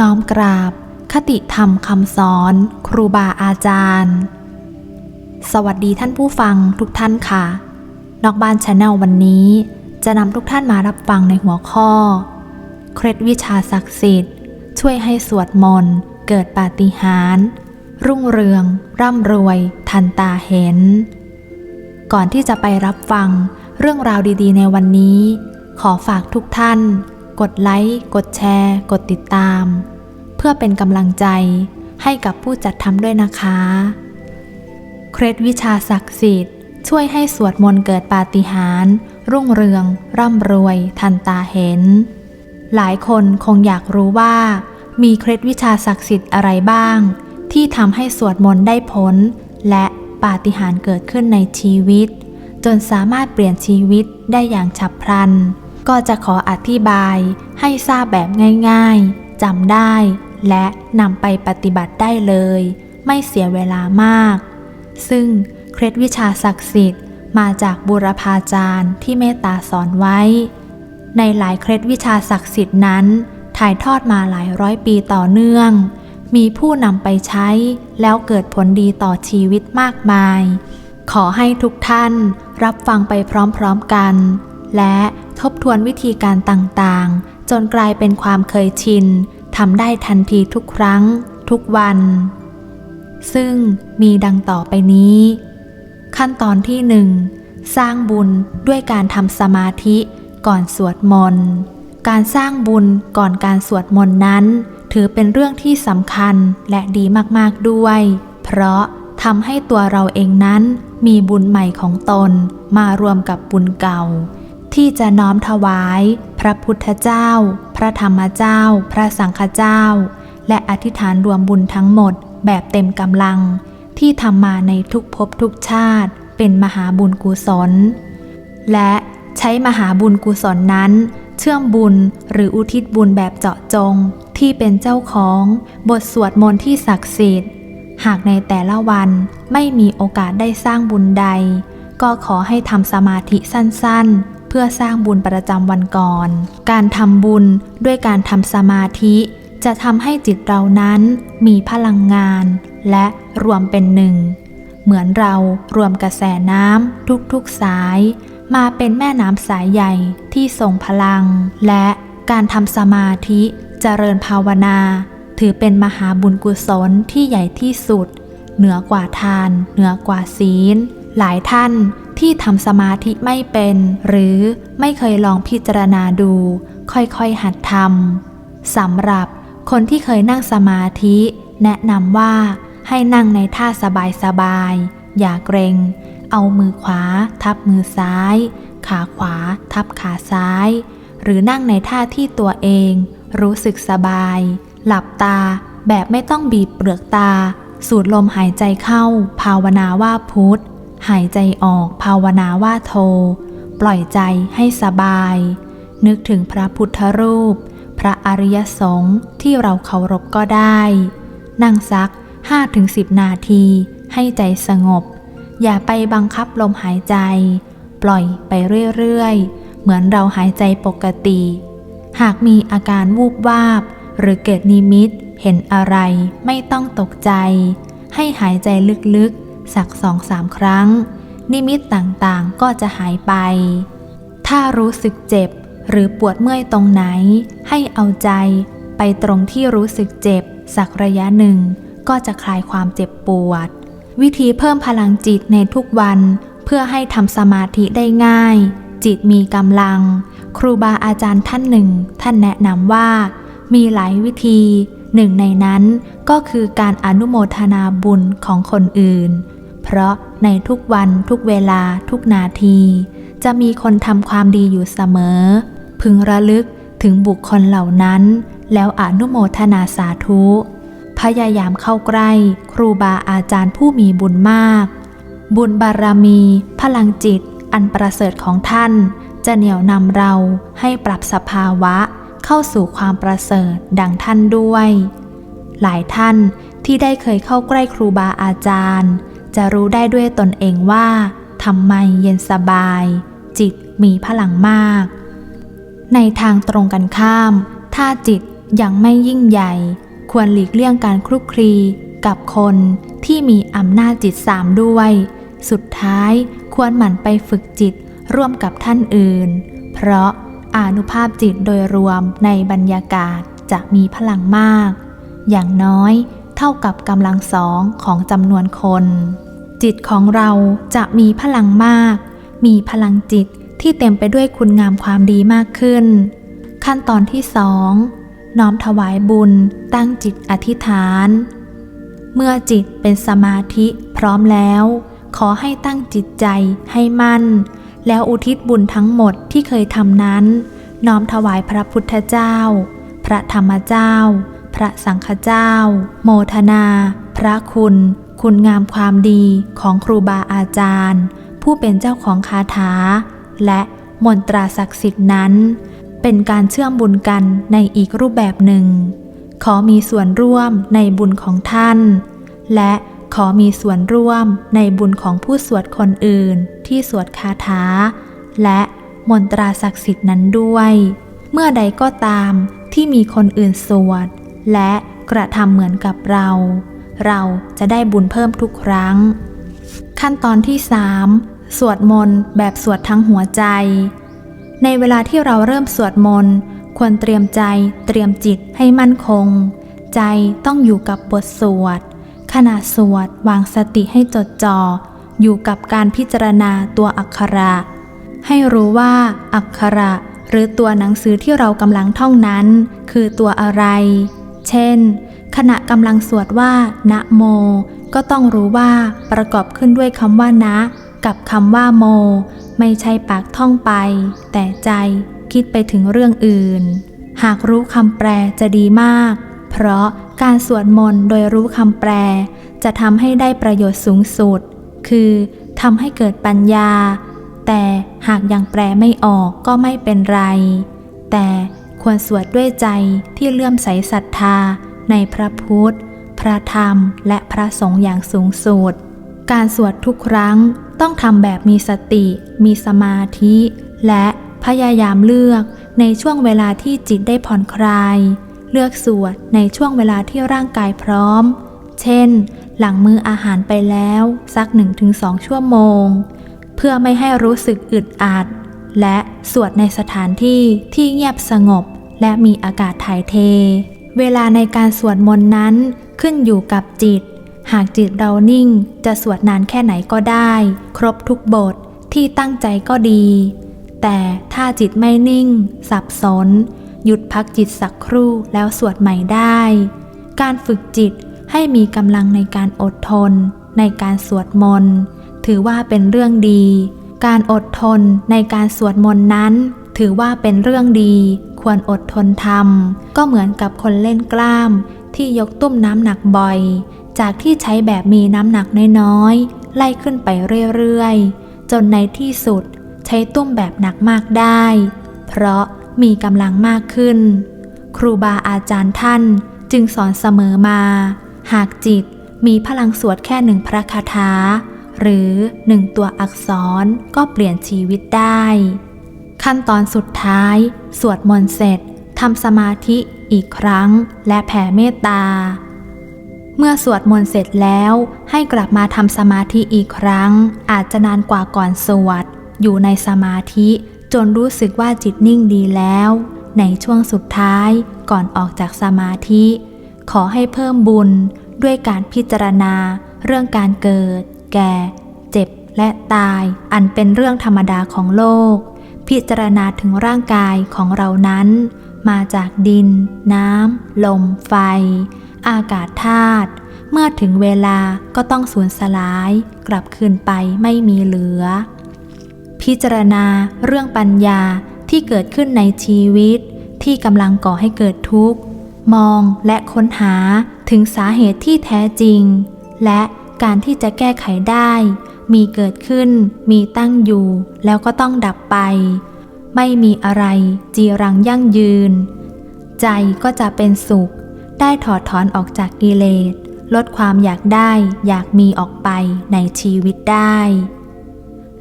น้อมกราบ คติธรรมคำสอน ครูบาอาจารย์ สวัสดีท่านผู้ฟังทุกท่านค่ะ นอกบ้านชาแนลวันนี้ จะนำทุกท่านมารับฟังในหัวข้อ เคล็ดวิชาศักดิ์สิทธิ์ ช่วยให้สวดมนต์เกิดปาฏิหาริย์รุ่งเรือง ร่ำรวย ทันตาเห็น ก่อนที่จะไปรับฟังเรื่องราวดีๆ ในวันนี้ ขอฝากทุกท่าน กดไลค์ กดแชร์ กดติดตาม เพื่อเป็นกำลังใจให้กับผู้จัดทำด้วยนะคะ เคล็ดวิชาศักดิ์สิทธิ์ ช่วยให้สวดมนต์เกิดปาฏิหาริย์รุ่งเรือง ร่ำรวย ทันตาเห็น หลายคนคงอยากรู้ว่า มีเคล็ดวิชาศักดิ์สิทธิ์อะไรบ้าง ที่ทำให้สวดมนต์ได้ผล และปาฏิหาริย์เกิดขึ้นในชีวิต จนสามารถเปลี่ยนชีวิตได้อย่างฉับพลัน ก็จะขออธิบายให้ทราบแบบง่ายๆจำได้ และนำไปปฏิบัติได้เลย ไม่เสียเวลามาก ซึ่งเคล็ดวิชาศักดิ์สิทธิ์มาจากบูรพาจารย์ที่เมตตาสอนไว้ ในหลายเคล็ดวิชาศักดิ์สิทธิ์นั้น ถ่ายทอดมาหลายร้อยปีต่อเนื่อง มีผู้นำไปใช้แล้วเกิดผลดีต่อชีวิตมากมาย ขอให้ทุกท่านรับฟังไปพร้อมๆกัน และ ทบทวนวิธีการต่างๆ จนกลายเป็นความเคยชินทำได้ทันทีทุกครั้ง ทุกวัน ซึ่งมีดังต่อไปนี้ ขั้นตอนที่หนึ่งสร้างบุญด้วยการทำสมาธิก่อนสวดมนต์การสร้างบุญก่อนการสวดมนต์นั้น ถือเป็นเรื่องที่สำคัญและดีมากๆด้วย เพราะทำให้ตัวเราเองนั้นมีบุญใหม่ของตนมารวมกับบุญเก่า ที่จะน้อมถวาย พระพุทธเจ้า พระธรรมเจ้า พระสังฆเจ้า และอธิษฐานรวมบุญทั้งหมดแบบเต็มกำลัง ที่ทำมาในทุกภพทุกชาติ เป็นมหาบุญกุศล และใช้มหาบุญกุศลนั้น เชื่อมบุญหรืออุทิศบุญแบบเจาะจงที่เป็นเจ้าของบทสวดมนต์ที่ศักดิ์สิทธิ์ หากในแต่ละวันไม่มีโอกาสได้สร้างบุญใด ก็ขอให้ทำสมาธิสั้นๆเพื่อสร้างบุญประจำวันก่อน การทำบุญด้วยการทำสมาธิ จะทำให้จิตเรานั้นมีพลังงาน และรวมเป็นหนึ่ง เหมือนเรารวมกระแสน้ำทุกๆสาย มาเป็นแม่น้ำสายใหญ่ที่ทรงพลัง และการทำสมาธิเจริญภาวนา ถือเป็นมหาบุญกุศลที่ใหญ่ที่สุด เหนือกว่าทาน เหนือกว่าศีล หลายท่าน ที่ทำสมาธิไม่เป็น หรือไม่เคยลองพิจารณาดู ค่อยๆหัดทำสำหรับคนที่เคยนั่งสมาธิ แนะนำว่าให้นั่งในท่าสบายๆอย่าเกรง เอามือขวา ทับมือซ้าย ขาขวา ทับขาซ้าย หรือนั่งในท่าที่ตัวเอง รู้สึกสบาย หลับตาแบบไม่ต้องบีบเปลือกตา สูดลมหายใจเข้า ภาวนาว่าพุทธ หายใจออกภาวนาว่าโท ปล่อยใจให้สบาย นึกถึงพระพุทธรูป พระอริยสงฆ์ที่เราเคารพก็ได้ นั่งสัก 5-10 นาที ให้ใจสงบ อย่าไปบังคับลมหายใจ ปล่อยไปเรื่อยๆ เหมือนเราหายใจปกติ หากมีอาการวูบวาบ หรือเกิดนิมิตเห็นอะไรไม่ต้องตกใจ ให้หายใจลึกๆ สักสองสามครั้ง นิมิตต่างๆก็จะหายไป ถ้ารู้สึกเจ็บหรือปวดเมื่อยตรงไหน ให้เอาใจไปตรงที่รู้สึกเจ็บ สักระยะหนึ่ง ก็จะคลายความเจ็บปวด วิธีเพิ่มพลังจิตในทุกวัน เพื่อให้ทำสมาธิได้ง่าย จิตมีกำลัง ครูบาอาจารย์ท่านหนึ่ง ท่านแนะนำว่า มีหลายวิธี หนึ่งในนั้นก็คือการอนุโมทนาบุญของคนอื่น เพราะในทุกวันทุกเวลาทุกนาที จะมีคนทำความดีอยู่เสมอ พึงระลึกถึงบุคคลเหล่านั้น แล้วอนุโมทนาสาธุ พยายามเข้าใกล้ครูบาอาจารย์ผู้มีบุญมาก บุญบารมี พลังจิต อันประเสริฐของท่าน จะเหนี่ยวนำเราให้ปรับสภาวะเข้าสู่ความประเสริฐดังท่านด้วย หลายท่านที่ได้เคยเข้าใกล้ครูบาอาจารย์ จะรู้ได้ด้วยตนเองว่าทำไมเย็นสบาย จิตมีพลังมาก ในทางตรงกันข้าม ถ้าจิตยังไม่ยิ่งใหญ่ ควรหลีกเลี่ยงการคลุกคลีกับคนที่มีอำนาจจิตสามด้วย สุดท้ายควรหมั่นไปฝึกจิตร่วมกับท่านอื่น เพราะอานุภาพจิตโดยรวมในบรรยากาศจะมีพลังมาก อย่างน้อยเท่ากับกำลังสองของจำนวนคน จิตของเราจะมีพลังมาก มีพลังจิตที่เต็มไปด้วยคุณงามความดีมากขึ้น ขั้นตอนที่สองน้อมถวายบุญตั้งจิตอธิษฐาน เมื่อจิตเป็นสมาธิพร้อมแล้ว ขอให้ตั้งจิตใจให้มั่น แล้วอุทิศบุญทั้งหมดที่เคยทำนั้น น้อมถวายพระพุทธเจ้า พระธรรมเจ้า พระสังฆเจ้า โมทนา พระคุณ คุณงามความดีของครูบาอาจารย์ ผู้เป็นเจ้าของคาถา และมนตราศักดิ์สิทธิ์นั้น เป็นการเชื่อมบุญกันในอีกรูปแบบหนึ่ง ขอมีส่วนร่วมในบุญของท่าน และขอมีส่วนร่วมในบุญของผู้สวดคนอื่นที่สวดคาถา และมนตราศักดิ์สิทธิ์นั้นด้วย เมื่อใดก็ตามที่มีคนอื่นสวด และกระทำเหมือนกับเรา เราจะได้บุญเพิ่มทุกครั้ง ขั้นตอนที่ 3 สวดมนต์แบบสวดทั้งหัวใจ ในเวลาที่เราเริ่มสวดมนต์ควรเตรียมใจเตรียมจิตให้มั่นคง ใจต้องอยู่กับบทสวด ขณะสวดวางสติให้จดจ่ออยู่กับการพิจารณาตัวอักขระ ให้รู้ว่าอักขระหรือตัวหนังสือที่เรากำลังท่องนั้น คือตัวอะไร เช่น ขณะกำลังสวดว่า นะโม ก็ต้องรู้ว่าประกอบขึ้นด้วยคำว่านะ กับคำว่าโม ไม่ใช่ปากท่องไป แต่ใจคิดไปถึงเรื่องอื่น หากรู้คำแปลจะดีมาก เพราะการสวดมนต์โดยรู้คำแปล จะทำให้ได้ประโยชน์สูงสุด คือทำให้เกิดปัญญา แต่หากยังแปลไม่ออกก็ไม่เป็นไร แต่ควรสวดด้วยใจที่เลื่อมใสศรัทธา ในพระพุทธ พระธรรม และพระสงฆ์อย่างสูงสุด การสวดทุกครั้งต้องทำแบบมีสติ มีสมาธิ และพยายามเลือกในช่วงเวลาที่จิตได้ผ่อนคลาย เลือกสวดในช่วงเวลาที่ร่างกายพร้อม เช่น หลังมื้ออาหารไปแล้วสัก 1-2 ชั่วโมง เพื่อไม่ให้รู้สึกอึดอัด และสวดในสถานที่ที่เงียบสงบและมีอากาศถ่ายเท เวลาในการสวดมนต์นั้นขึ้นอยู่กับจิต หากจิตเรานิ่งจะสวดนานแค่ไหนก็ได้ ครบทุกบทที่ตั้งใจก็ดี แต่ถ้าจิตไม่นิ่ง สับสน หยุดพักจิตสักครู่แล้วสวดใหม่ได้ การฝึกจิตให้มีกำลังในการอดทน ในการสวดมนต์ถือว่าเป็นเรื่องดี การอดทนในการสวดมนต์นั้น ถือว่าเป็นเรื่องดี ควรอดทนทำก็เหมือนกับคนเล่นกล้าม ที่ยกตุ้มน้ำหนักบ่อย จากที่ใช้แบบมีน้ำหนักน้อยๆไล่ขึ้นไปเรื่อยๆ จนในที่สุดใช้ตุ้มแบบหนักมากได้ เพราะมีกำลังมากขึ้น ครูบาอาจารย์ท่านจึงสอนเสมอมา หากจิตมีพลังสวดแค่หนึ่งพระคาถา หรือหนึ่งตัวอักษรก็เปลี่ยนชีวิตได้ ขั้นตอนสุดท้าย สวดมนต์เสร็จทำสมาธิอีกครั้ง และแผ่เมตตา เมื่อสวดมนต์เสร็จแล้วให้กลับมาทำสมาธิอีกครั้ง อาจจะนานกว่าก่อนสวด อยู่ในสมาธิจนรู้สึกว่าจิตนิ่งดีแล้ว ในช่วงสุดท้ายก่อนออกจากสมาธิ ขอให้เพิ่มบุญด้วยการพิจารณา เรื่องการเกิด แก่ เจ็บและตาย อันเป็นเรื่องธรรมดาของโลก พิจารณาถึงร่างกายของเรานั้น มาจากดิน น้ำ ลม ไฟ อากาศธาตุเมื่อถึงเวลาก็ต้องสูญสลาย กลับคืนไปไม่มีเหลือ พิจารณาเรื่องปัญญาที่เกิดขึ้นในชีวิต ที่กำลังก่อให้เกิดทุกข์ มองและค้นหาถึงสาเหตุที่แท้จริง และการที่จะแก้ไขได้ มีเกิดขึ้น มีตั้งอยู่ แล้วก็ต้องดับไป ไม่มีอะไรจีรังยั่งยืน ใจก็จะเป็นสุข ได้ถอดถอนออกจากกิเลส ลดความอยากได้ อยากมีออกไปในชีวิตได้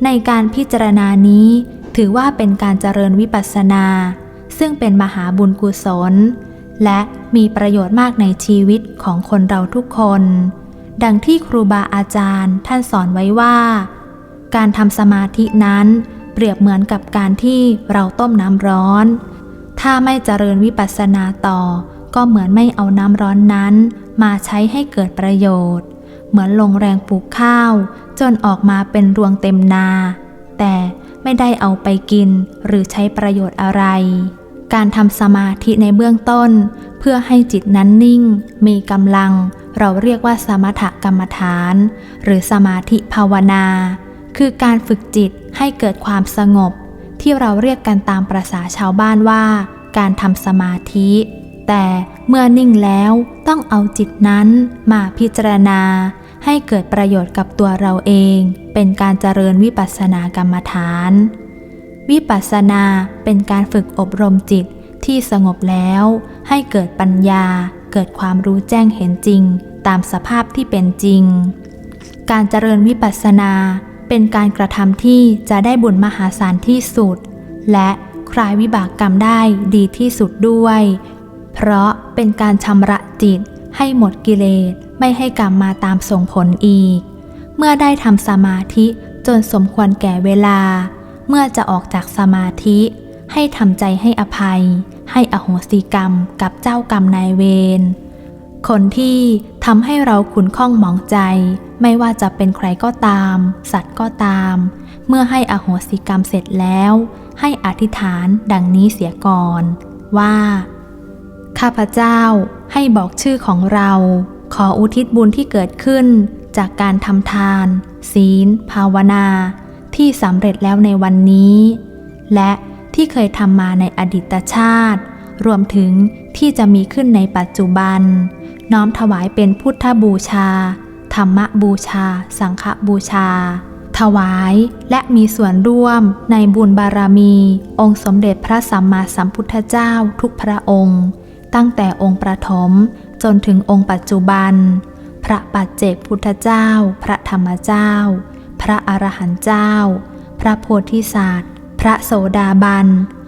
ในการพิจารณานี้ถือว่าเป็นการเจริญวิปัสสนา ซึ่งเป็นมหาบุญกุศล และมีประโยชน์มากในชีวิตของคนเราทุกคน ดังที่ครูบาอาจารย์ท่านสอนไว้ว่า การทำสมาธินั้น เปรียบเหมือนกับการที่เราต้มน้ำร้อน ถ้าไม่เจริญวิปัสสนาต่อ ก็เหมือนไม่เอาน้ำร้อนนั้น มาใช้ให้เกิดประโยชน์ เหมือนลงแรงปลูกข้าว จนออกมาเป็นรวงเต็มนา แต่ไม่ได้เอาไปกินหรือใช้ประโยชน์อะไร การทำสมาธิในเบื้องต้น เพื่อให้จิตนั้นนิ่ง มีกำลัง เราเรียกว่าสมถกรรมฐาน หรือสมาธิภาวนา คือการฝึกจิตให้เกิดความสงบ ที่เราเรียกกันตามประษาชาวบ้านว่า การทำสมาธิ แต่เมื่อนิ่งแล้วต้องเอาจิตนั้นมาพิจารณา ให้เกิดประโยชน์กับตัวเราเอง เป็นการเจริญวิปัสสนากรรมฐาน วิปัสสนาเป็นการฝึกอบรมจิตที่สงบแล้ว ให้เกิดปัญญา เกิดความรู้แจ้งเห็นจริง ตามสภาพที่เป็นจริง การเจริญวิปัสสนา เป็นการกระทำที่จะได้บุญมหาศาลที่สุด และคลายวิบากกรรมได้ดีที่สุดด้วย เพราะเป็นการชำระจิตให้หมดกิเลสไม่ให้กรรมมาตามส่งผลอีก เมื่อได้ทำสมาธิจนสมควรแก่เวลา เมื่อจะออกจากสมาธิ ให้ทำใจให้อภัย ให้อโหสิกรรมกับเจ้ากรรมนายเวร คนที่ทำให้เราขุนข้องหมองใจ ไม่ว่าจะเป็นใครก็ตาม สัตว์ก็ตาม เมื่อให้อโหสิกรรมเสร็จแล้ว ให้อธิษฐานดังนี้เสียก่อน ว่า ข้าพเจ้าให้บอกชื่อของเรา ขออุทิศบุญที่เกิดขึ้น จากการทำทาน ศีล ภาวนา ที่สำเร็จแล้วในวันนี้ และ ที่เคยทำมาในอดีตชาติ รวมถึงที่จะมีขึ้นในปัจจุบัน น้อมถวายเป็นพุทธบูชา ธรรมบูชา สังฆบูชา ถวายและมีส่วนร่วมในบุญบารมี องค์สมเด็จพระสัมมาสัมพุทธเจ้าทุกพระองค์ ตั้งแต่องค์ประถมจนถึงองค์ปัจจุบัน พระปัจเจกพุทธเจ้า พระธรรมเจ้า พระอรหันต์เจ้า พระโพธิสัตว พระโสดาบัน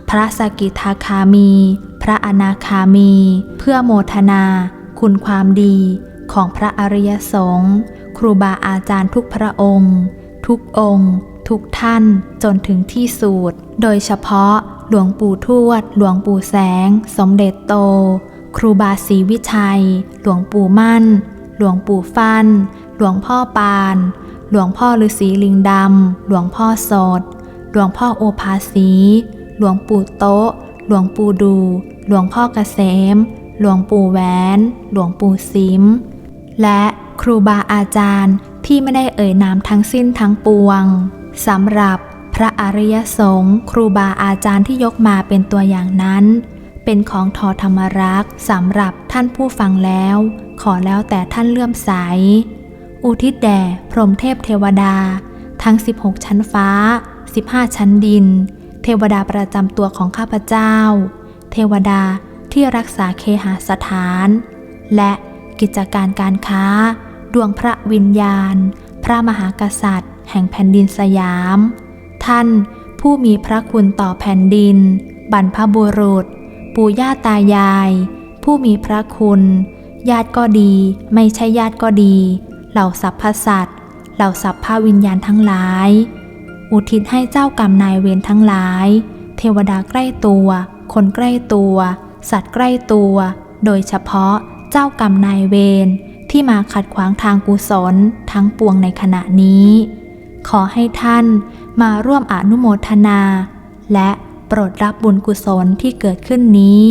พระสกิทาคามี พระอนาคามี เพื่อโมทนา คุณความดีของพระอริยสงฆ์ครูบาอาจารย์ทุกพระองค์ ทุกองค์ ทุกท่านจนถึงที่สุดโดยเฉพาะหลวงปู่ทวด หลวงปู่แสง สมเด็จโต ครูบาศรีวิชัย หลวงปู่มั่น หลวงปู่ฟัน หลวงพ่อปาน หลวงพ่อฤาษีลิงดำ หลวงพ่อโสด หลวงพ่อโอภาสี หลวงปู่โต๊ะ หลวงปู่ดู หลวงพ่อเกษม หลวงปู่แหวน หลวงปู่ซิม และครูบาอาจารย์ที่ไม่ได้เอ่ยนามทั้งสิ้นทั้งปวงสำหรับพระอริยสงฆ์ครูบาอาจารย์ที่ยกมาเป็นตัวอย่างนั้น เป็นของทอธรรมรักษ์สำหรับท่านผู้ฟังแล้ว ขอแล้วแต่ท่านเลื่อมใส อุทิศแด่พรหมเทพเทวดา ทั้ง 16 ชั้นฟ้า 15 ชั้นดิน เทวดาประจำตัวของข้าพเจ้า เทวดาที่รักษาเคหสถาน และกิจการการค้า ดวงพระวิญญาณ พระมหากษัตริย์ แห่งแผ่นดินสยาม ท่านผู้มีพระคุณต่อแผ่นดิน บรรพบุรุษ ปู่ย่าตายาย ผู้มีพระคุณ ญาติก็ดี ไม่ใช่ญาติก็ดี เหล่าสรรพสัตว์เหล่าสัพพวิญญาณทั้งหลาย อุทิศให้เจ้ากรรมนายเวรทั้งหลาย เทวดาใกล้ตัว คนใกล้ตัว สัตว์ใกล้ตัว โดยเฉพาะเจ้ากรรมนายเวรที่มาขัดขวางทางกุศลทั้งปวงในขณะนี้ ขอให้ท่านมาร่วมอนุโมทนา และโปรดรับบุญกุศลที่เกิดขึ้นนี้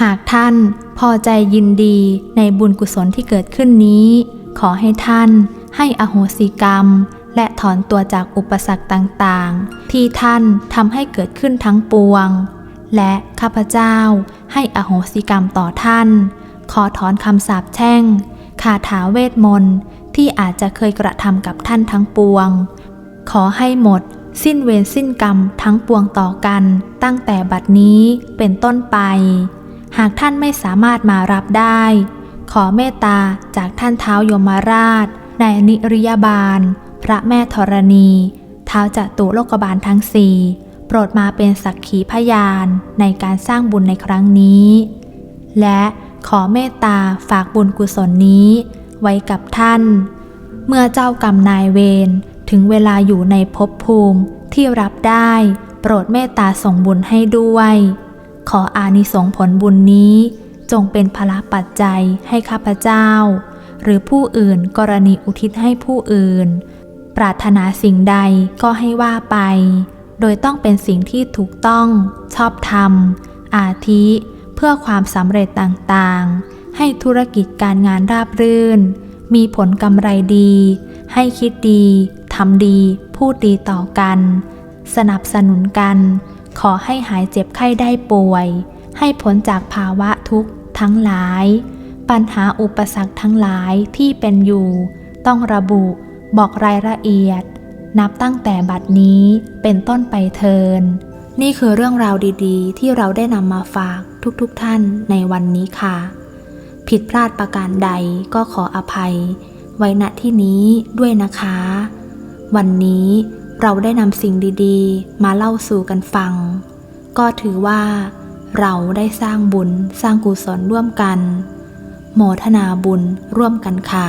หากท่านพอใจยินดีในบุญกุศลที่เกิดขึ้นนี้ ขอให้ท่านให้อโหสิกรรม และถอนตัวจากอุปสรรคต่างๆ ที่ท่านทำให้เกิดขึ้นทั้งปวง และข้าพเจ้าให้อโหสิกรรมต่อท่าน ขอถอนคำสาปแช่งคาถาเวทมนต์ที่อาจจะเคยกระทำกับท่านทั้งปวง ขอให้หมด สิ้นเวรสิ้นกรรมทั้งปวงต่อกัน ตั้งแต่บัดนี้เป็นต้นไป หากท่านไม่สามารถมารับได้ ขอเมตตาจากท่านเท้ายมราช ในนิริยบาล พระแม่ธรณีเท้าจัตุโลกบาลทั้งสี่โปรดมาเป็นสักขีพยานในการสร้างบุญในครั้งนี้ และขอเมตตาฝากบุญกุศลนี้ไว้กับท่าน เมื่อเจ้ากรรมนายเวรถึงเวลาอยู่ในภพภูมิที่รับได้ โปรดเมตตาส่งบุญให้ด้วย ขออานิสงส์ผลบุญนี้ จงเป็นพละปัจจัยให้ข้าพเจ้า หรือผู้อื่นกรณีอุทิศให้ผู้อื่น ปรารถนาสิ่งใดก็ให้ว่าไป โดยต้องเป็นสิ่งที่ถูกต้องชอบธรรม อาทิ เพื่อความสำเร็จต่างๆ ให้ธุรกิจการงานราบรื่น มีผลกำไรดี ให้คิดดีทำดี พูดดีต่อกัน สนับสนุนกัน ขอให้หายเจ็บไข้ได้ป่วย ให้พ้นจากภาวะทุกข์ทั้งหลาย ปัญหาอุปสรรคทั้งหลายที่เป็นอยู่ ต้องระบุ บอกรายละเอียด นับตั้งแต่บัดนี้เป็นต้นไปเทิน นี่คือเรื่องราวดีๆ ที่เราได้นำมาฝากทุกๆทท่านในวันนี้ค่ะ ผิดพลาดประการใดก็ขออภัย ไว้ณที่นี้ด้วยนะคะ วันนี้เราได้นำสิ่งดีๆ มาเล่าสู่กันฟัง ก็ถือว่า เราได้สร้างบุญสร้างกุศลร่วมกัน โมทนาบุญร่วมกันค่ะ